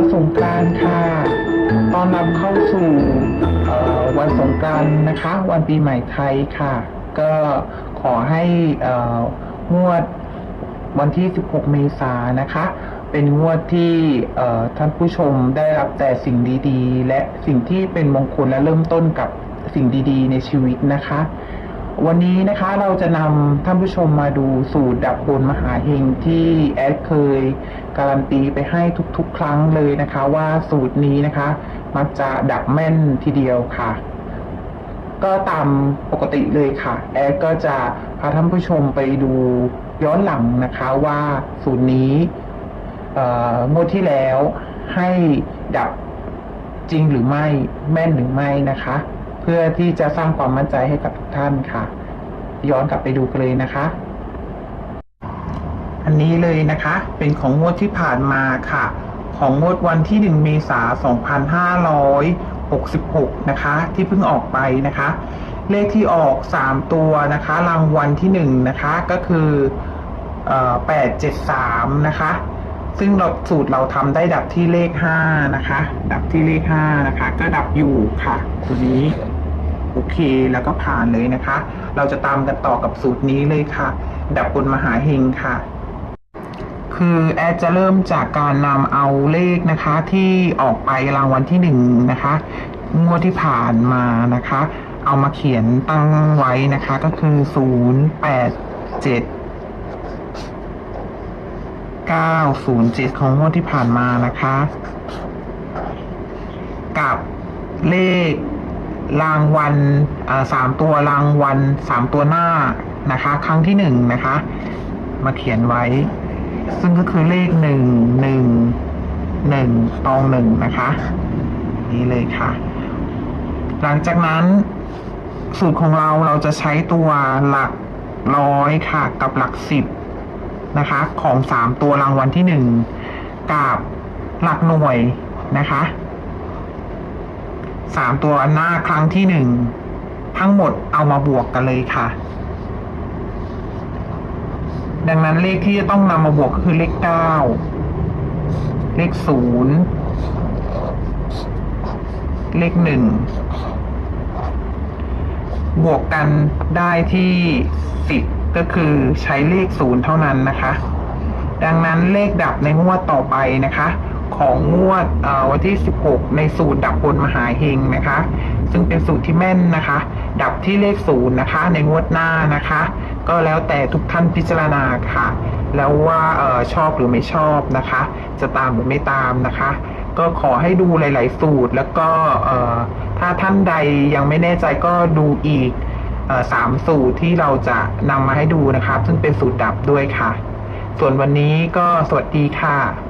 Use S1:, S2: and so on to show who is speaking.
S1: วันสงกรานต์ค่ะตอนรับเข้าสู่วันสงกรานต์นะคะ วันปีใหม่ไทยค่ะ ก็ขอให้งวดวันที่ 16 เมษายนนะคะ เป็นงวดที่ท่านผู้ชมได้รับแต่สิ่งดีๆ และสิ่งที่เป็นมงคลและเริ่มต้นกับสิ่งดีๆ ในชีวิตนะคะ วันนี้นะคะเราจะนำท่านผู้ชมมาดูสูตรดับบนมหาเฮงที่แอดเคยการันตีไปให้ทุกๆ ครั้งเลยนะคะ ว่าสูตรนี้นะคะ มักจะดับแม่นทีเดียวค่ะ ก็ตามปกติเลยค่ะ แอดก็จะพาท่านผู้ชมไปดูย้อนหลังนะคะว่าสูตรนี้งวดที่แล้วให้ดับจริงหรือไม่แม่นหรือไม่นะคะ เพื่อที่จะสร้างความมั่นใจให้กับทุกท่านค่ะ ย้อนกลับไปดูกันเลยนะคะ อันนี้เลยนะคะ เป็นของงวดที่ผ่านมาค่ะ ของงวดวันที่ 1 เมษายน2566 นะคะ ที่เพิ่งออกไปนะคะ เลขที่ออก 3 ตัวนะคะ รางวัลที่ 1 นะคะก็คือเอ่อ873 นะคะ ซึ่งเราสูตรเราทำได้ดับที่เลข 5 นะคะ ดับที่เลข 5 นะคะ ก็ดับอยู่ค่ะ ตัวนี้ โอเค แล้วก็ผ่านเลยนะคะ เราจะตามกันต่อกับสูตรนี้เลยค่ะ ดับบนมหาเฮงค่ะ คือแอดจะเริ่มจากการนำเอาเลขนะคะที่ออกไปรางวัลที่หนึ่งนะคะงวดที่ผ่านมานะคะ เอามาเขียนตั้งไว้นะคะก็คือศูนย์แปดเจ็ดเก้าศูนย์เจ็ดของงวดที่ผ่านมานะคะ กับเลข รางวัลสามตัวรางวัลสามตัวหน้านะคะ ครั้งที่หนึ่งนะคะ มาเขียนไว้ ซึ่งก็คือเลขหนึ่งหนึ่งหนึ่งตองหนึ่งนะคะ นี่เลยค่ะ หลังจากนั้นสูตรของเราเราจะใช้ตัวหลักร้อยค่ะ กับหลักสิบนะคะ ของสามตัวรางวัลที่หนึ่งกับหลักหน่วยนะคะ สามตัวหน้าครั้งที่หนึ่งทั้งหมดเอามาบวกกันเลยค่ะ ดังนั้นเลขที่จะต้องนำมาบวกก็คือเลขเก้าเลขศูนย์เลขหนึ่งบวกกันได้ที่สิบก็คือใช้เลขศูนย์เท่านั้นนะคะ ดังนั้นเลขดับในงวดต่อไปนะคะ ของงวดวันที่ 16 ในสูตรดับบนมหาเฮงนะคะ ซึ่งเป็นสูตรที่แม่นนะคะ ดับที่เลขศูนย์นะคะ ในงวดหน้านะคะ ก็แล้วแต่ทุกท่านพิจารณาค่ะ แล้วว่าออชอบหรือไม่ชอบนะคะ จะตามหรือไม่ตามนะคะ ก็ขอให้ดูหลาย ๆ สูตรแล้วก็ถ้าท่านใดยังไม่แน่ใจก็ดูอีกออสามสูตรที่เราจะนำมาให้ดูนะครับ ซึ่งเป็นสูตรดับด้วยค่ะ ส่วนวันนี้ก็สวัสดีค่ะ